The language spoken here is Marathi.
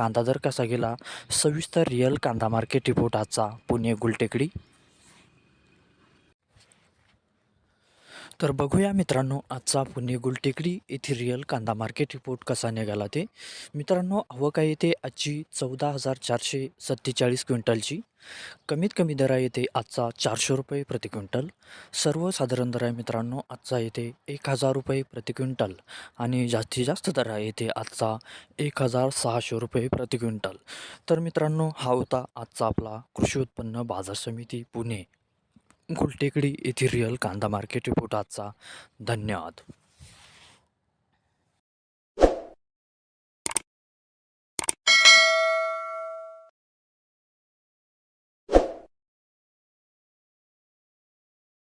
कांदा दर कसा गेला सविस्तर रिअल कांदा मार्केट रिपोर्ट आजचा पुणे गुलटेकडी. तर बघूया मित्रांनो आजचा पुणे गुलटेकडी येथील रिअल कांदा मार्केट रिपोर्ट कसा निघाला ते. मित्रांनो आवक आहे येते आजची चौदा हजार चारशे सत्तेचाळीस क्विंटलची. कमीत कमी दर आहे येते आजचा चारशे रुपये प्रति क्विंटल. सर्वसाधारण दर आहे मित्रांनो आजचा येते एक हजार रुपये प्रति क्विंटल. आणि जास्तीत जास्त दर आहे येते आजचा एक हजार सहाशे रुपये प्रति क्विंटल. तर मित्रांनो हा होता आजचा आपला कृषी उत्पन्न बाजार समिती पुणे. गुलटेकडी येथील रिअल कांदा मार्केट रिपोर्ट आजचा. धन्यवाद.